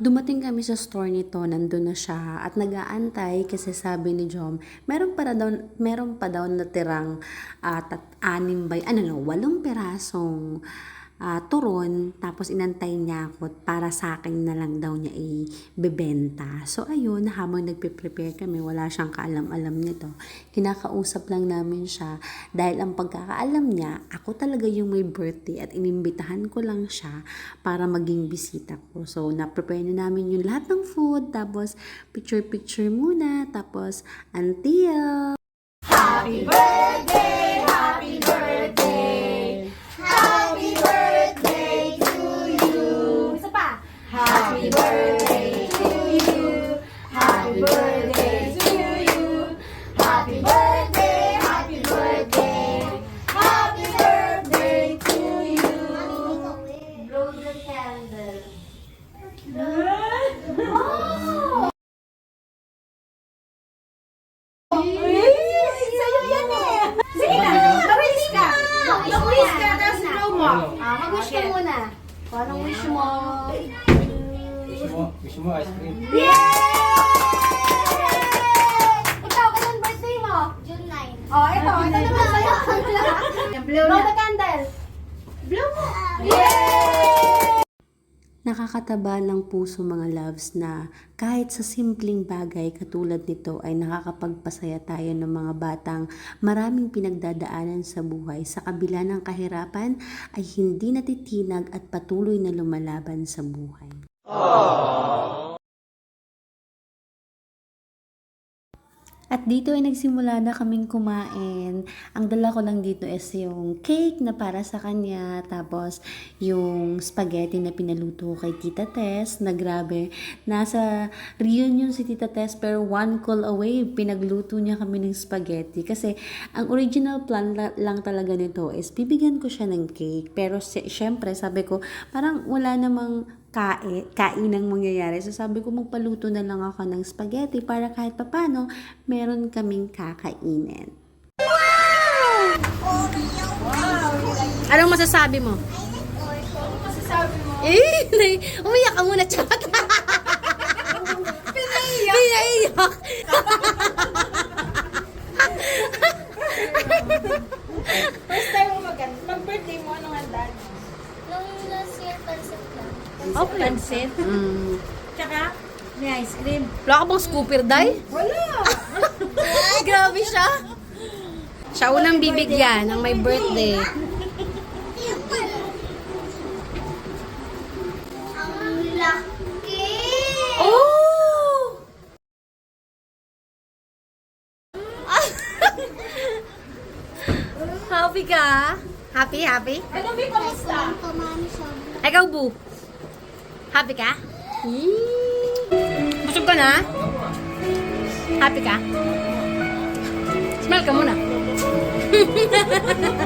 Dumating kami sa store nito, nandun na siya at nag-aantay kasi sabi ni Jom, meron pa daw meron pa daw natirang uh, tat, anim by ano no, walong perasong ah, turon tapos inantay niya ako para sa akin na lang daw niya ibebenta. So ayun, habang nagpe-prepare kami, wala siyang kaalam-alam nito. Kinakausap lang namin siya dahil ang pagkakaalam niya, ako talaga yung may birthday at inimbitahan ko lang siya para maging bisita ko. So na-prepare na namin yung lahat ng food, tapos picture-picture muna, tapos until Happy birthday, Happy birthday to you, happy birthday to you, happy birthday, happy birthday, happy birthday to you. Blow the candle. Oh! Sa'yo yan eh. Sige na, mag-wish ka. Mag-wish ka, tapos blow mo. Ah, mag-wish ka muna. Anong wish mo. Gusto mo, gusto mo ice cream? Yay! Ikaw, kailan birthday mo? June 9. Oh, ito. Ito naman sa'yo. Blow the candle. Blow mo. Yay! Nakakataba ng puso mga loves na kahit sa simpleng bagay katulad nito ay nakakapagpasaya tayo ng mga batang maraming pinagdadaanan sa buhay sa kabila ng kahirapan ay hindi natitinag at patuloy na lumalaban sa buhay. At dito ay nagsimula na kaming kumain. Ang dala ko lang dito is yung cake na para sa kanya. Tapos yung spaghetti na pinaluto kay Tita Tess na grabe. Nasa reunion si Tita Tess pero one call away pinagluto niya kami ng spaghetti. Kasi ang original plan la- lang talaga nito is bibigyan ko siya ng cake. Pero syempre sabi ko parang wala namang kain, kainang mangyayari. So sabi ko magpaluto na lang ako ng spaghetti para kahit papano meron kaming kakainin. Anong masasabi mo? Masasabi mo. Eh, umiyak ka muna, chat. Pinaiyak. Pinaiyak. First time mo mag mag-birthday mo, anong handa? Nung last year, pansip lang. Oh, pansit. Mm. Tsaka, may ice cream. Wala ka bang scooper, Day? Wala. Grabe siya. Siya unang bibigyan ng may birthday. Oh! happy ka? Happy, happy? Ano, Bi, kamusta? Ikaw, Bu. Happy ka? Hmm. Busog ka na? Happy ka? Smile ka muna.